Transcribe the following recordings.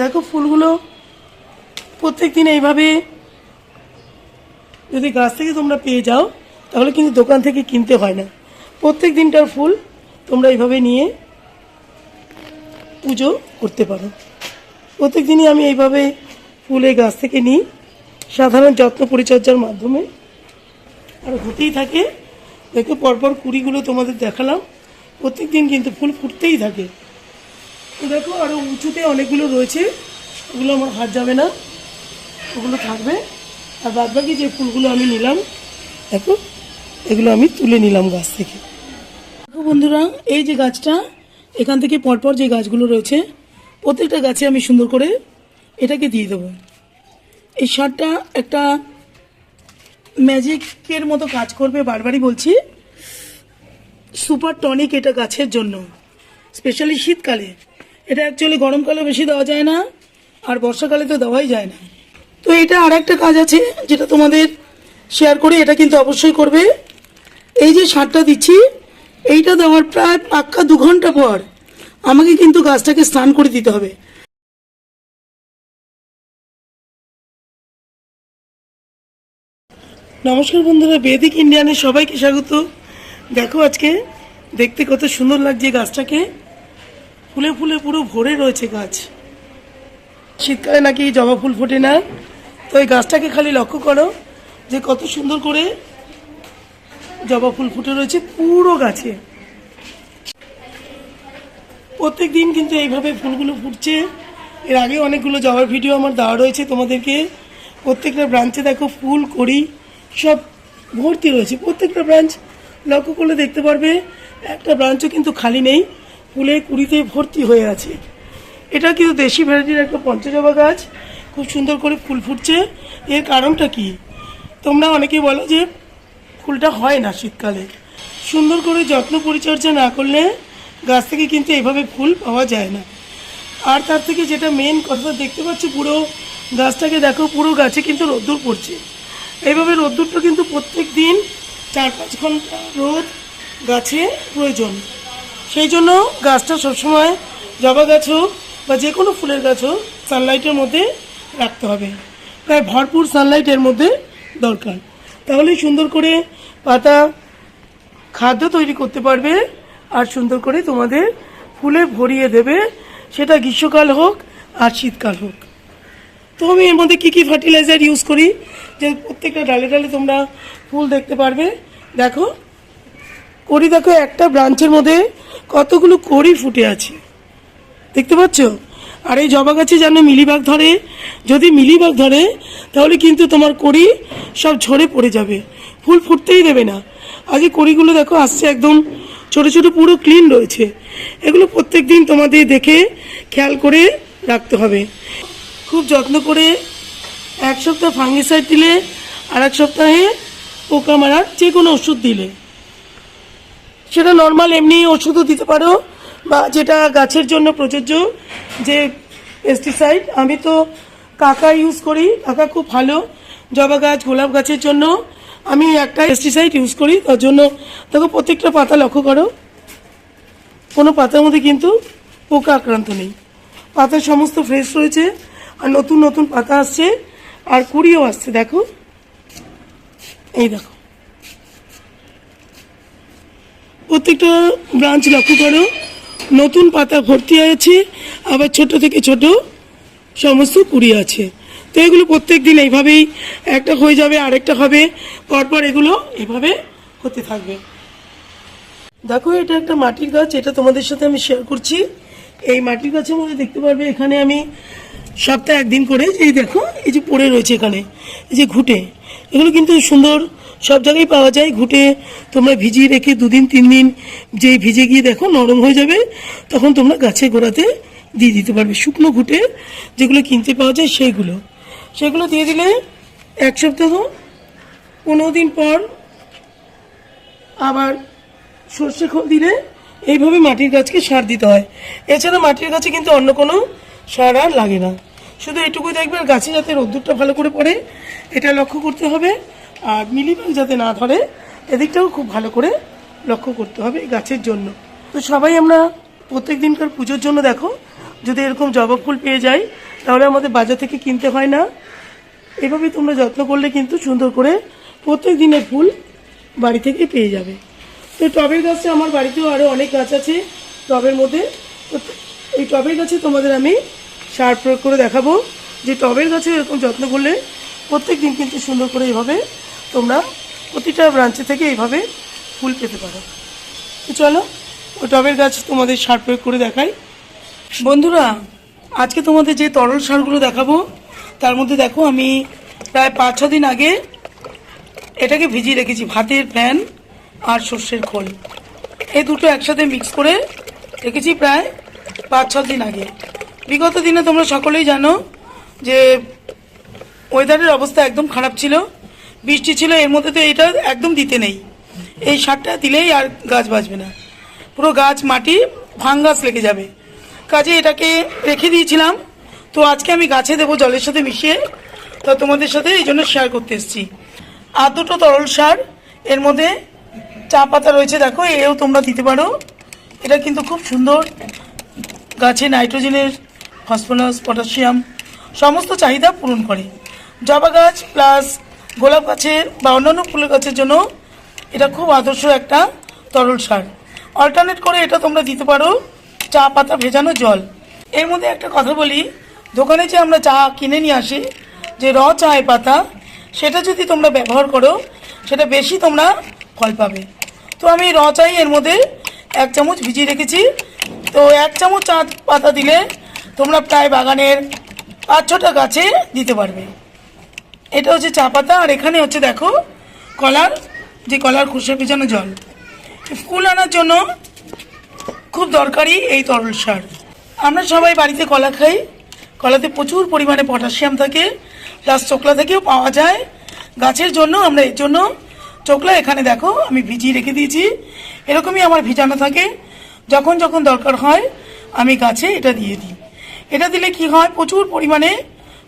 দেখো ফুলগুলো প্রত্যেক দিন এইভাবে যদি গাছ থেকে তোমরা পেয়ে যাও, তাহলে কিন্তু দোকান থেকে কিনতে হয় না। প্রত্যেক দিনটার ফুল তোমরা এইভাবে নিয়ে পুজো করতে পারো। প্রত্যেক দিনই আমি এইভাবে ফুল গাছ থেকে নিই। সাধারণ যত্ন পরিচর্যার মাধ্যমে। আর হতেই থাকে, দেখো পরপর কুড়িগুলো তোমাদের দেখালাম। প্রত্যেক দিন কিন্তু ফুল ফুটতেই থাকে। দেখো আরও উঁচুতে অনেকগুলো রয়েছে। ওগুলো আমার হাত যাবে না। ওগুলো থাকবে। আর বাদ বাকি যে ফুলগুলো আমি নিলাম, দেখো, এগুলো আমি তুলে নিলাম গাছ থেকে। দেখো বন্ধুরা, এই যে গাছটা, এখান থেকে পরপর যে গাছগুলো রয়েছে, প্রত্যেকটা গাছে আমি সুন্দর করে এটাকে দিয়ে দেবো। এই সারটা একটা ম্যাজিকের মতো কাজ করবে বারবারই বলছি। সুপার টনিক এটা গাছের জন্য, স্পেশালি শীতকালে। এটা অ্যাকচুয়ালি গরমকালে বেশি দেওয়া যায় না, আর বর্ষাকালে তো দেওয়াই যায় না। তো এটা আর একটা কাজ আছে যেটা তোমাদের শেয়ার করি, এটা কিন্তু অবশ্যই করবে। এই যে সারটা দিচ্ছি, এইটা দেওয়ার প্রায় পাক্কা দু ঘণ্টা পর আমাকে কিন্তু গাছটাকে স্নান করে দিতে হবে। নমস্কার বন্ধুরা, বেদিক ইন্ডিয়ানের সবাইকে স্বাগত। দেখো আজকে দেখতে কত সুন্দর লাগছে গাছটাকে। ফুলে ফুলে পুরো ভরে রয়েছে গাছ। শীতকালে নাকি জবা ফুল ফোটে না? তো এই গাছটাকে খালি লক্ষ্য করো যে কত সুন্দর করে জবা ফুল ফুটে রয়েছে পুরো গাছে। প্রত্যেক দিন কিন্তু এইভাবে ফুলগুলো ফুটছে। এর আগে অনেকগুলো জবার ভিডিও আমার দেওয়া রয়েছে তোমাদেরকে। প্রত্যেকটা ব্রাঞ্চে দেখো ফুল করি সব ভর্তি রয়েছে। প্রত্যেকটা ব্রাঞ্চ লক্ষ্য করলে দেখতে পারবে, একটা ব্রাঞ্চও কিন্তু খালি নেই। ফুলে কুড়িতে ভর্তি হয়ে আছে। এটা কিন্তু দেশি ভ্যারাইটির একটা পঞ্চজবা গাছ। খুব সুন্দর করে ফুল ফুটছে। এর কারণটা কি? তোমরা অনেকেই বলো যে ফুলটা হয় না শীতকালে। সুন্দর করে যত্ন পরিচর্যা না করলে গাছ থেকে কিন্তু এভাবে ফুল পাওয়া যায় না। আর তার থেকে যেটা মেন কথা দেখতে পাচ্ছি, পুরো গাছটাকে দেখো, পুরো গাছে কিন্তু রোদ্দুর পড়ছে। এইভাবে রোদ্দুরটা কিন্তু প্রত্যেক দিন চার পাঁচ ঘণ্টা রোদ গাছে প্রয়োজন। সেই জন্য গাছটা সবসময় জবা গাছ হোক বা যে কোনো ফুলের গাছ হোক সানলাইটের মধ্যে রাখতে হবে। প্রায় ভরপুর সানলাইটের মধ্যে দরকার। তাহলেই সুন্দর করে পাতা খাদ্য তৈরি করতে পারবে আর সুন্দর করে তোমাদের ফুলে ভরিয়ে দেবে। সেটা গ্রীষ্মকাল হোক আর শীতকাল হোক। তো আমি এর মধ্যে কী কী ফার্টিলাইজার ইউজ করি? যে প্রত্যেকটা ডালে ডালে তোমরা ফুল দেখতে পারবে। দেখো, করি দেখো একটা ব্রাঞ্চের মধ্যে কতগুলো কড়ি ফুটে আছে। দেখতে পাচ্ছ? আর এই জবা গাছে যেন মিলিবাগ ধরে, যদি মিলিবাগ ধরে, তাহলে কিন্তু তোমার কড়ি সব ঝরে পড়ে যাবে। ফুল ফুটতেই দেবে না। আগে কড়িগুলো দেখো, আসছে একদম ছোট ছোট পুরো ক্লিন রয়েছে। এগুলো প্রত্যেক দিন তোমাদের দেখে খেয়াল করে রাখতে হবে। খুব যত্ন করে এক সপ্তাহ ফাঙ্গিসাইড দিলে আর এক সপ্তাহে পোকা মারার যে কোনো ওষুধ দিলে। সেটা নর্মাল এমনি ওষুধও দিতে পারো, বা যেটা গাছের জন্য প্রযোজ্য, যে পেস্টিসাইড আমি তো কাকা ইউজ করি, কাকা খুব ভালো জবা গাছ, গোলাপ গাছের জন্য। আমি একটা পেস্টিসাইড ইউজ করি, তার জন্য দেখো প্রত্যেকটা পাতা লক্ষ্য করো। কোনো পাতার মধ্যে কিন্তু পোকা আক্রান্ত নেই। পাতা সমস্ত ফ্রেশ রয়েছে, আর নতুন নতুন পাতা আসছে, আর কুড়িও আসছে, দেখো। এই দেখো। প্রত্যেকটা ব্রাঞ্চ লক্ষ্য করো। নতুন পাতা ভর্তি হয়েছে, আবার ছোট থেকে ছোট সমস্ত কুড়ি আছে। তো এগুলো প্রত্যেক দিন এইভাবেই একটা হয়ে যাবে, আরেকটা হবে, পরপর এগুলো এভাবে হতে থাকবে। দেখো, এটা একটা মাটির গাছ, এটা তোমাদের সাথে আমি শেয়ার করছি। এই মাটির গাছের মধ্যে দেখতে পারবে, এখানে আমি সপ্তাহে একদিন করে, এই দেখো, এই যে পড়ে রয়েছে এখানে, এই যে ঘুটে, এগুলো কিন্তু সুন্দর সব জায়গায় পাওয়া যায়। ঘুটে তোমরা ভিজিয়ে রেখে দুদিন, তিন দিন যেই ভিজে গিয়ে দেখো নরম হয়ে যাবে, তখন তোমরা গাছে গোড়াতে দিয়ে দিতে পারবে। শুকনো ঘুটে যেগুলো কিনতে পাওয়া যায় সেইগুলো। সেগুলো দিয়ে দিলে এক সপ্তাহ, পনেরো দিন পর আবার সর্ষে খোল দিলে এইভাবে মাটির গাছকে সার দিতে হয়। এছাড়া মাটির গাছে কিন্তু অন্য কোনো সার আর লাগে না। শুধু এটুকু দেখবেন গাছে যাতে রোদ্দুরটা ভালো করে পড়ে, এটা লক্ষ্য করতে হবে। আর মিলিবাগ যাতে না ধরে, এদিকটাও খুব ভালো করে লক্ষ্য করতে হবে গাছের জন্য। তো সবাই আমরা প্রত্যেক দিনকার পুজোর জন্য দেখো, যদি এরকম জবা ফুল পেয়ে যাই, তাহলে আমাদের বাজার থেকে কিনতে হয় না। এভাবে তোমরা যত্ন করলে কিন্তু সুন্দর করে প্রত্যেক দিনের ফুল বাড়ি থেকে পেয়ে যাবে। তো টবের গাছে আমার বাড়িতেও আরও অনেক গাছ আছে টবের মধ্যে। তো এই টবের গাছে তোমাদের আমি সার প্রয়োগ করে দেখাবো। যে টবের গাছে এরকম যত্ন করলে প্রত্যেক দিন কিন্তু সুন্দর করে এইভাবে তোমরা প্রতিটা ব্রাঞ্চে থেকে এইভাবে ফুল পেতে পারো। তো চলো, ওই টবের গাছ তোমাদের সার প্রয়োগ করে দেখাই। বন্ধুরা, আজকে তোমাদের যে তরল সারগুলো দেখাবো, তার মধ্যে দেখো আমি প্রায় পাঁচ ছ দিন আগে এটাকে ভিজিয়ে রেখেছি, ভাতের ফ্যান আর সর্ষের খোল। এই দুটো একসাথে মিক্স করে রেখেছি প্রায় পাঁচ ছ দিন আগে। বিগত দিনে তোমরা সকলেই জানো যে ওয়েদারের অবস্থা একদম খারাপ ছিল। বৃষ্টি ছিল, এর মধ্যে তো এটা একদম দিতে নেই। এই সারটা দিলেই আর গাছ বাঁচবে না। পুরো গাছ, মাটি ভাঙ্গাস লেগে যাবে। কাজে এটাকে রেখে দিয়েছিলাম। তো আজকে আমি গাছে দেবো জলের সাথে মিশিয়ে। তো তোমাদের সাথে এই জন্য শেয়ার করতে এসেছি। আর দুটো তরল সার, এর মধ্যে চা পাতা রয়েছে, দেখো, এও তোমরা দিতে পারো। এটা কিন্তু খুব সুন্দর। গাছে নাইট্রোজেনের, ফসফরাস, পটাশিয়াম, সমস্ত চাহিদা পূরণ করে। জবা গাছ প্লাস গোলাপ গাছের বা অন্যান্য ফুলের গাছের জন্য এটা খুব আদর্শ একটা তরল সার। অল্টারনেট করে এটা তোমরা দিতে পারো চা, পাতা ভেজানো জল। এর মধ্যে একটা কথা বলি, দোকানে যে আমরা চা কিনে নিয়ে আসি, যে র চায়ের পাতা, সেটা যদি তোমরা ব্যবহার করো, সেটা বেশি তোমরা ফল পাবে। তো আমি র চাই এর মধ্যে এক চামচ ভিজিয়ে রেখেছি। তো এক চামচ চা, পাতা দিলে তোমরা প্রায় বাগানের পাঁচ ছটা গাছে দিতে পারবে। এটা হচ্ছে চা পাতা, আর এখানে হচ্ছে দেখো কলার, যে কলার খোসা ভেজানো জল। ফুল আনার জন্য খুব দরকারি এই তরল সার। আমরা সবাই বাড়িতে কলা খাই। কলাতে প্রচুর পরিমাণে পটাশিয়াম থাকে। প্লাস চোকলা থেকেও পাওয়া যায়। গাছের জন্য আমরা এর জন্য চোকলা এখানে দেখো আমি ভিজিয়ে রেখে দিয়েছি। এরকমই আমার ভিজানো থাকে। যখন যখন দরকার হয় আমি গাছে এটা দিয়ে দিই। এটা দিলে কি হয়? প্রচুর পরিমাণে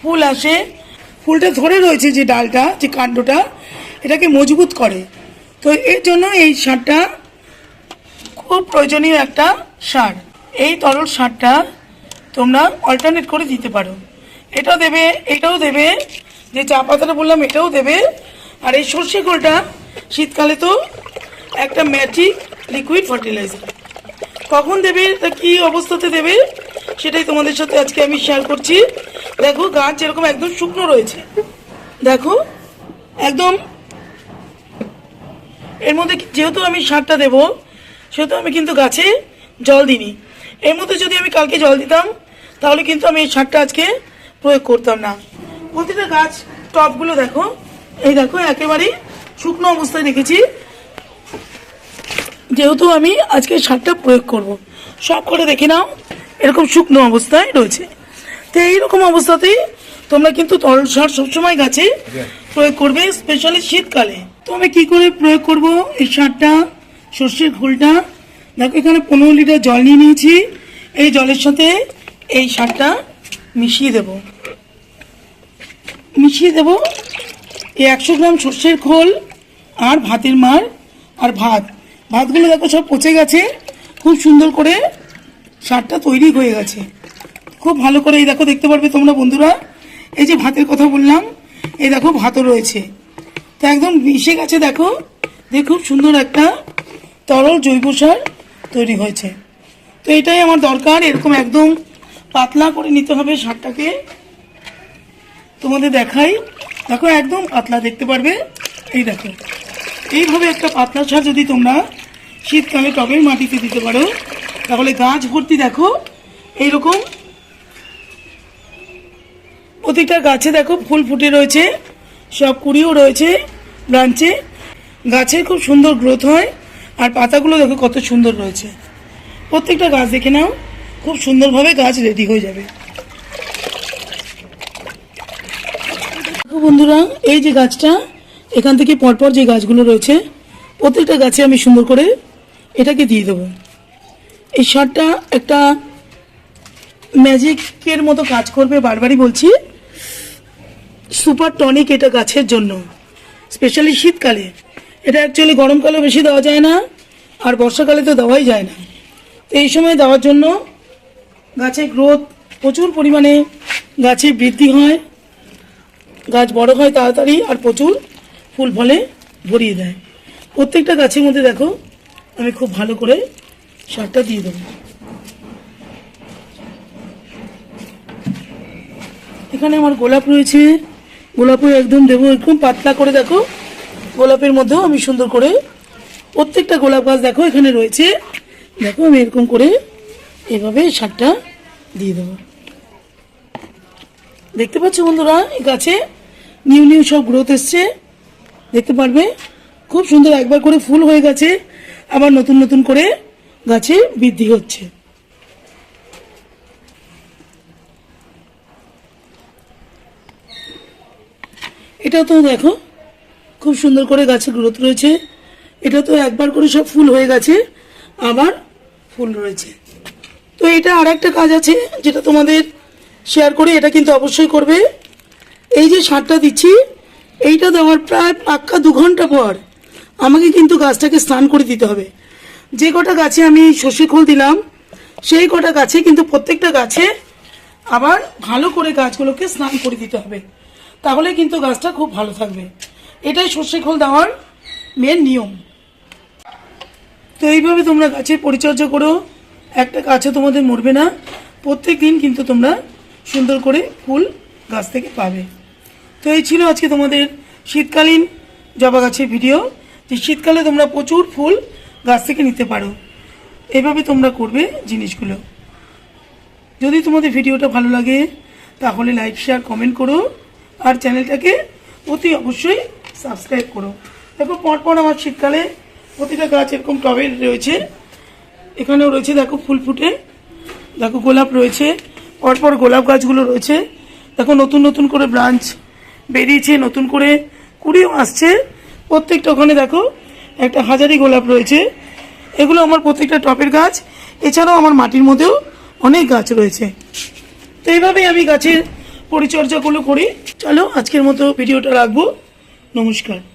ফুল আসে। ফুলটা ধরে রয়েছে যে ডালটা, যে কাণ্ডটা, এটাকে মজবুত করে। তো এর জন্য এই সারটা খুব প্রয়োজনীয় একটা সার। এই তরল সারটা তোমরা অল্টারনেট করে দিতে পারো। এটাও দেবে এটাও দেবে, যে চা পাতাটা বললাম, এটাও দেবে। আর এই সর্ষে খোলটা শীতকালে তো একটা ম্যাজিক লিকুইড ফার্টিলাইজার কখন দেবে তা কী অবস্থাতে দেবে? সেটাই তোমাদের সাথে আজকে আমি শেয়ার করছি। দেখো গাছ এরকম একদম শুকনো রয়েছে। দেখো, একদম। এর মধ্যে যেহেতু আমি সারটা দেবো, সেহেতু আমি কিন্তু গাছে জল দিইনি। এর মধ্যে যদি আমি কালকে জল দিতাম, তাহলে কিন্তু আমি এই সারটা আজকে প্রয়োগ করতাম না। প্রতিটা গাছ টপগুলো দেখো, এই দেখো একেবারেই শুকনো অবস্থায় রেখেছি। যেহেতু আমি আজকে সারটা প্রয়োগ করব। সব করে দেখে নাও। এরকম শুকনো অবস্থায় রয়েছে। তো এইরকম অবস্থাতেই তোমরা কিন্তু তরল সার সবসময় গাছে প্রয়োগ করবে স্পেশালি শীতকালে। তো আমি কি করে প্রয়োগ করব এই সারটা সর্ষের খোলটা? দেখো এখানে পনেরো লিটার জল নিয়ে নিয়েছি। এই জলের সাথে এই সারটা মিশিয়ে দেব। মিশিয়ে দেব এই একশো গ্রাম সর্ষের খোল আর ভাতের মার আর ভাত। ভাতগুলো দেখো সব পচে গেছে। খুব সুন্দর করে সারটা তৈরি হয়ে গেছে। খুব ভালো করে এই দেখো, দেখতে পারবে তোমরা বন্ধুরা। এই যে ভাতের কথা বললাম, এই দেখো ভাতও রয়েছে। তো একদম মিশে গেছে দেখো। দিয়ে খুব সুন্দর একটা তরল জৈব সার তৈরি হয়েছে। তো এটাই আমার দরকার, এরকম একদম পাতলা করে নিতে হবে সারটাকে। তোমাদের দেখাই। দেখো একদম পাতলা, দেখতে পারবে? এই দেখো। এইভাবে একটা পাতলা সার যদি তোমরা শীতকালে টবের মাটিতে দিতে পারো তাহলে গাছ ভর্তি দেখো, এইরকম। প্রতিটা গাছে দেখো ফুল ফুটে রয়েছে, সব কুড়িও রয়েছে ব্রাঞ্চে। গাছের খুব সুন্দর গ্রোথ হয়, আর পাতাগুলো দেখো কত সুন্দর রয়েছে। প্রত্যেকটা গাছ দেখে নাও, খুব সুন্দরভাবে গাছ রেডি হয়ে যাবে। দেখো বন্ধুরা, এই যে গাছটা, এখান থেকে পরপর যে গাছগুলো রয়েছে, প্রত্যেকটা গাছে আমি সুন্দর করে এটাকে দিয়ে দেবো। এই সারটা একটা ম্যাজিকের মতো কাজ করবে বারবারই বলছি। সুপার টনিক এটা গাছের জন্য স্পেশালি শীতকালে। এটা অ্যাকচুয়ালি গরমকালে বেশি দেওয়া যায় না, আর বর্ষাকালে তো দেওয়াই যায় না। এই সময় দেওয়ার জন্য গাছের গ্রোথ প্রচুর পরিমাণে গাছে বৃদ্ধি হয়, গাছ বড় হয় তাড়াতাড়ি আর প্রচুর ফুল ফলে ভরিয়ে দেয়। প্রত্যেকটা গাছের মধ্যে দেখো, আমি খুব ভালো করে সারটা দিয়ে দেবো। এখানে আমার গোলাপ রয়েছে। গোলাপও একদম দেবো একদম পাতলা করে দেখো। গোলাপের মধ্যেও আমি সুন্দর করে প্রত্যেকটা গোলাপ গাছ দেখো, এখানে রয়েছে। দেখো, আমি এরকম করে এভাবে সারটা দিয়ে দেবো। দেখতে পাচ্ছ বন্ধুরা, এই গাছে নিউ নিউ সব গ্রোথ এসছে। দেখতে পারবে, খুব সুন্দর একবার করে ফুল হয়ে গেছে। আবার নতুন নতুন করে গাছে বৃদ্ধি হচ্ছে। এটাও তো দেখো, খুব সুন্দর করে গাছে গ্রোথ রয়েছে। এটা তো একবার করে সব ফুল হয়ে গেছে, আবার ফুল রয়েছে। তো এটা আর একটা কাজ আছে যেটা তোমাদের শেয়ার করে, এটা কিন্তু অবশ্যই করবে। এই যে সারটা দিচ্ছি, এইটা দেওয়ার প্রায় পাক্কা দু ঘণ্টা পর আমাকে কিন্তু গাছটাকে স্নান করে দিতে হবে। যে কটা গাছে আমি সর্ষে খোল দিলাম, সেই কটা গাছে কিন্তু প্রত্যেকটা গাছে আবার ভালো করে গাছগুলোকে স্নান করে দিতে হবে। তাহলে কিন্তু গাছটা খুব ভালো থাকবে। এটাই সর্ষে খোল দেওয়ার মেন নিয়ম। তো এইভাবে তোমরা গাছের পরিচর্যা করো। একটা গাছে তোমাদের মরবে না। প্রত্যেক দিন কিন্তু তোমরা সুন্দর করে ফুল গাছ থেকে পাবে। তো এই ছিল আজকে তোমাদের শীতকালীন জবা গাছের ভিডিও যে শীতকালে তোমরা প্রচুর ফুল গাছ থেকে নিতে পারো। এভাবে তোমরা করবে জিনিসগুলো। যদি তোমাদের ভিডিওটা ভালো লাগে, তাহলে লাইক শেয়ার কমেন্ট করো। আর চ্যানেলটাকে অতি অবশ্যই সাবস্ক্রাইব করো। দেখো, পরপর আমার শীতকালে প্রতিটা গাছ এরকম টবে রয়েছে। এখানেও রয়েছে, দেখো, ফুল ফুটে। দেখো, গোলাপ রয়েছে। পরপর গোলাপ গাছগুলো রয়েছে। দেখো, নতুন নতুন করে ব্রাঞ্চ বেরিয়েছে, নতুন করে কুড়িও আসছে। প্রত্যেকটা ওখানে দেখো একটা হাজারি গোলাপ রয়েছে। এগুলো আমার প্রত্যেকটা টপের গাছ। এছাড়াও আমার মাটির মধ্যেও অনেক গাছ রয়েছে। তো এইভাবেই আমি গাছের পরিচর্যাগুলো করি। চলো আজকের মতো ভিডিওটা রাখব। নমস্কার।